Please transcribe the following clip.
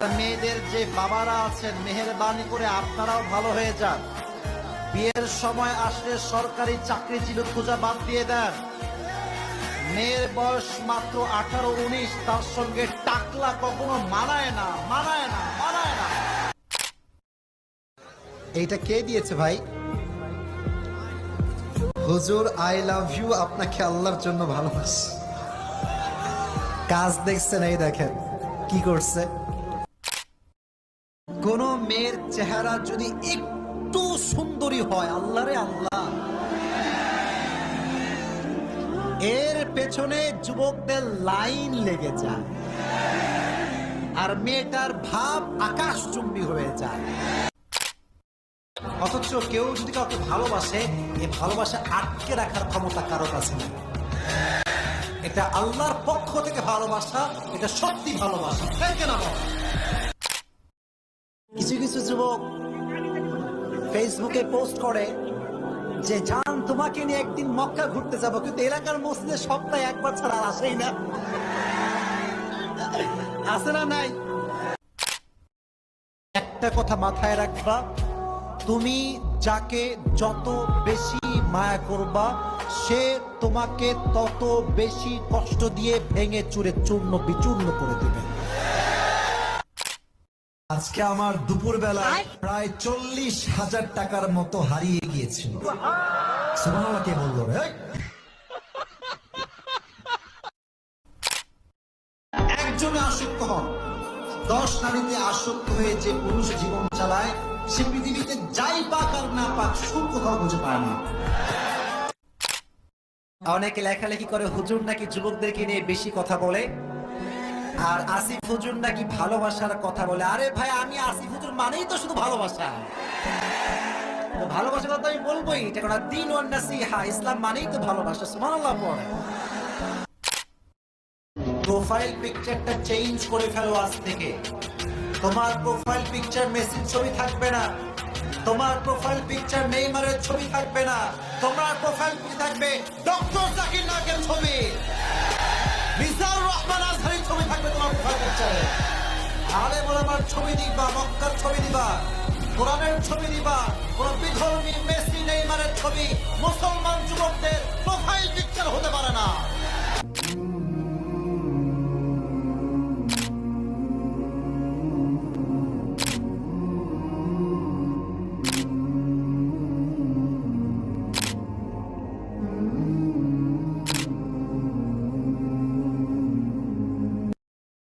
মেয়েদের যে বাবারা আছেন, মেহেরবানি করে আপনারাও ভালো হয়ে যান। বিয়ের সময় আসলে সরকারি চাকরিজীবী খোঁজা বাদ দিয়ে দেন। মেয়ের বয়স মাত্র আঠারো, উনিশ, তার সঙ্গে টাকলা কখনো মানায় না মানায় না মানায় না। এইটা কে দিয়েছে ভাই? হুজুর আই লাভ ইউ আপনাকে আল্লাহর জন্য ভালোবাসি। কাজ দেখছেন, এই দেখেন, কি করছে? কোন মেয়ের চেহারা যদি একটু সুন্দরী হয়, আল্লাহ রে আল্লাহ। এর পেছনে যুবকদের লাইন লেগে যায়। আর মেয়েটার ভাব আকাশচুম্বী হয়ে যায়। অথচ কেউ যদি কাউকে ভালোবাসে এই ভালোবাসা আটকে রাখার ক্ষমতা কারও কাছে নেই। এটা আল্লাহর পক্ষ থেকে ভালোবাসা, এটা সত্যি ভালোবাসা। তাই কেন? কিছু যুবক ফেসবুকে পোস্ট করে যে, জান, তোমাকে নিয়ে একদিন মক্কা ঘুরতে যাব, কিন্তু এলাকার মসজিদে সপ্তাহে একবার ছাড়া আসেই না। আসে না নাই? একটা কথা মাথায় রাখবা, তুমি যাকে যত বেশি মায়া করবা, সে তোমাকে তত বেশি কষ্ট দিয়ে ভেঙে চুরে চূর্ণ বিচূর্ণ করে দেবে। আজকে আমার দুপুর বেলায় প্রায় চল্লিশ হাজার টাকার মতো হারিয়ে গিয়েছিল। কে বলল রে? একজনে আসক্ত হন। দশ নারীতে আসক্ত হয়ে যে পুরুষ জীবন চালায় সে পৃথিবীতে যাই পাক আর না পাক সুখ কোথাও খুঁজে পায় না। অনেকে লেখালেখি করে হুজুর নাকি যুবকদেরকে নিয়ে বেশি কথা বলে। আর আসিফ হুজুর নাকি ভালোবাসার কথা বলে। আরে ভাই, আমি আসিফ হুজুর মানেই তো শুধু ভালোবাসা। ভালোবাসার কথা আমি বলবোই। এটা কোন দিন নাসিহা। ইসলাম মানেই তো ভালোবাসা, সুবহানাল্লাহ প্রোফাইল পিকচারটা চেঞ্জ করে ফেলো আজ থেকে। তোমার প্রোফাইল পিকচার মেসির ছবি থাকবে না। তোমার প্রোফাইল পিকচার নেইমারের ছবি থাকবে না। তোমার প্রোফাইল থাকবে? ডক্টর জাকির নাকের ছবি। আলে ছবি দিবা মক্কার ছবি দিবা কোরআনের ছবি দিবা কোন বিধর্মী মেসি নেইমারের